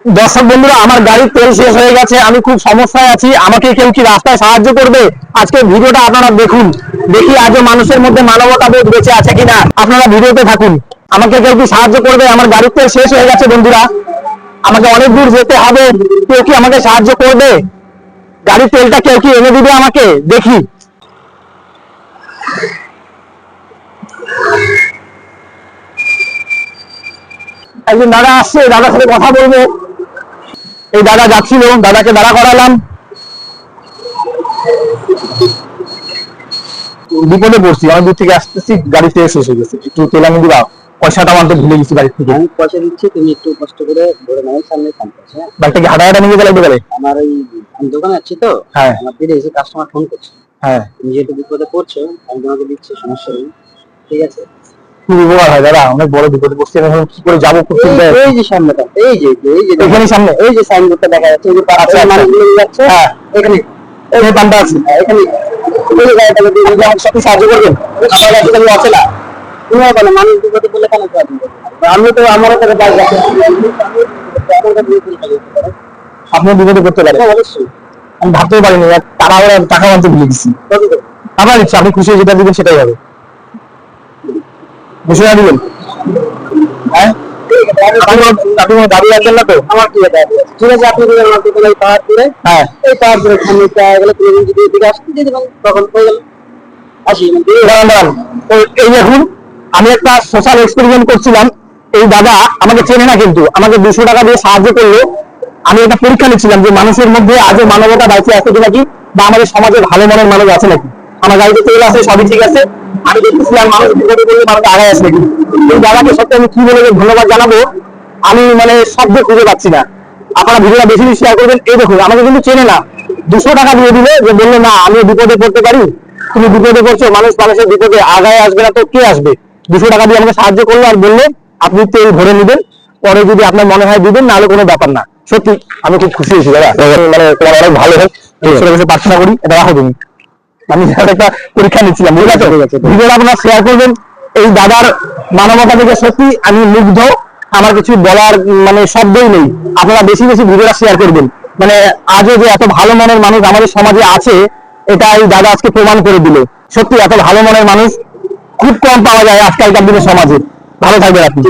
দর্শক বন্ধুরা, আমার গাড়ির তেল শেষ হয়ে গেছে, আমি খুব সমস্যায় আছি। আমাকে কেউ কি রাস্তায় সাহায্য করবে? আজকে ভিডিওটা আপনারা দেখুন। দেখি আজও মানুষের মধ্যে মানবতা বোধ বেঁচে আছে কিনা। আপনারা ভিডিওতে থাকুন। আমাকে কেউ কি সাহায্য করবে? আমার গাড়ির তেল শেষ হয়ে গেছে, বন্ধুরা। আমাকে অনেক দূর যেতে হবে। কেউ কি আমাকে সাহায্য করবে? গাড়ির তেলটা কেউ কি এনে দিবে আমাকে? দেখি। একজন দাদা আসছে, দাদার সাথে কথা বলব। এই দাদা যাচ্ছিল দাদাকে দাঁড়া করালাম। বিপদে পড়ছি আমি দূর থেকে আসতেছি গাড়ি থেকে শেষ হয়ে গেছে। একটু তেল আমি দিবা পয়সাটা আনতে ভুলে গেছি গাড়ি থেকে। আমি পয়সা দিচ্ছি তুমি একটু কষ্ট করে ধরে নাও সামনে ক্যাম্পাস হ্যাঁ? গাড়িটা কি হাঁটা হাঁটা নিয়ে গেলে গেলে আমার ওই আমি দোকানে আছি তো হ্যাঁ। আমার দিদি এসে কাস্টমার ফোন করছে। হ্যাঁ। তুমি যেহেতু বিপদে পড়ছো আমি তোমাকে দিচ্ছি সমস্যা নেই। ঠিক আছে? খুব উপকার হয় দাদা। অনেক বড় বিপদে পড়ছি। এখন কি করে যাব খুব এই- এই যে সামনেটা এই যে এই যে এখানে সামনে। এই যে সাইনবোর্ডটা দেখা যাচ্ছে এই যে পাশে। মানুষগুলো যাচ্ছে। হ্যাঁ। এখানে। এই পাম্পটা আছে। এখানে। এই যে গাড়িটাকে দিয়ে আমাকে সাথে সাহায্য করবেন? আমার কাছে আমি আছে না? তুমি বলো মানুষ বিপদে পড়লে কেন আমি তো আমারও কাছে বাইক আছে। বিপদে আপনি বিপদে করতে পারেন। হ্যাঁ, অবশ্যই। আমি ভাবতেও পারিনি টাকা টাকা আনতে ভুলে গেছি। আবার ইচ্ছা আপনি খুশি যেটা দিবেন সেটাই হবে। খুশি না দিবেন হ্যাঁ? আপনি কোনো- দাবি না তো? আমার কি ঠিক আছে আপনি আমার এই পাহাড় করে হ্যাঁ। এই পাহাড় গেলে যদি এদিকে আসতে দিয়ে দেবেন তখন হয়ে গেল? আসি। এই দেখুন আমি একটা সোশ্যাল এক্সপেরিমেন্ট করছিলাম। এই দাদা আমাকে চেনে না কিন্তু আমাকে দুশো টাকা দিয়ে সাহায্য করল। আমি একটা পরীক্ষা নিচ্ছিলাম যে মানুষের মধ্যে আজও মানবতা বাইচে আছে কিনা কি বা আমাদের সমাজে ভালো মনের মানুষ আছে নাকি? আমার গাড়িতে তেল আছে সবই ঠিক আছে। আমি দেখতেছিলাম মানুষ বিপদে পড়লে মানুষ আগায় আসবে এই দাদাকে সত্যি আমি কি বলে ধন্যবাদ জানাব আমি মানে শব্দ খুঁজে পাচ্ছি না। আপনারা ভিডিওটা বেশি বেশি শেয়ার করবেন এই দেখুন আমাকে কিন্তু চেনে না। দুশো টাকা দিয়ে দিলে যে বলল না আমি বিপদে পড়তে পারি। তুমি বিপদে পড়ছো মানুষ মানুষের বিপদে আগায় আসবে না তো কে আসবে? দুশো টাকা দিয়ে আমাকে সাহায্য করল আর বলল আপনি তেল ভরে নেবেন পরে যদি আপনার মনে হয় দিবেন নাহলে কোনো ব্যাপার না। সত্যি আমি খুব খুশি হয়েছি দাদা। মানে তোমার অনেক ভালো হয় প্রার্থনা করি এটা রাখো তুমি। আমি একটা পরীক্ষা নিচ্ছিলাম বুঝতে পারছ ভিডিওটা আপনারা শেয়ার করবেন। এই দাদার মানবতা থেকে সত্যি আমি মুগ্ধ। আমার কিছু বলার মানে শব্দই নেই। আপনারা বেশি বেশি ভিডিওটা শেয়ার করবেন। মানে আজও যে এত ভালো মনের মানুষ আমাদের সমাজে আছে এটা এই দাদা আজকে প্রমাণ করে দিল। সত্যি এত ভালো মনের মানুষ খুব কম পাওয়া যায় আজকালকার দিনে সমাজে। ভালো থাকবেন আপনি।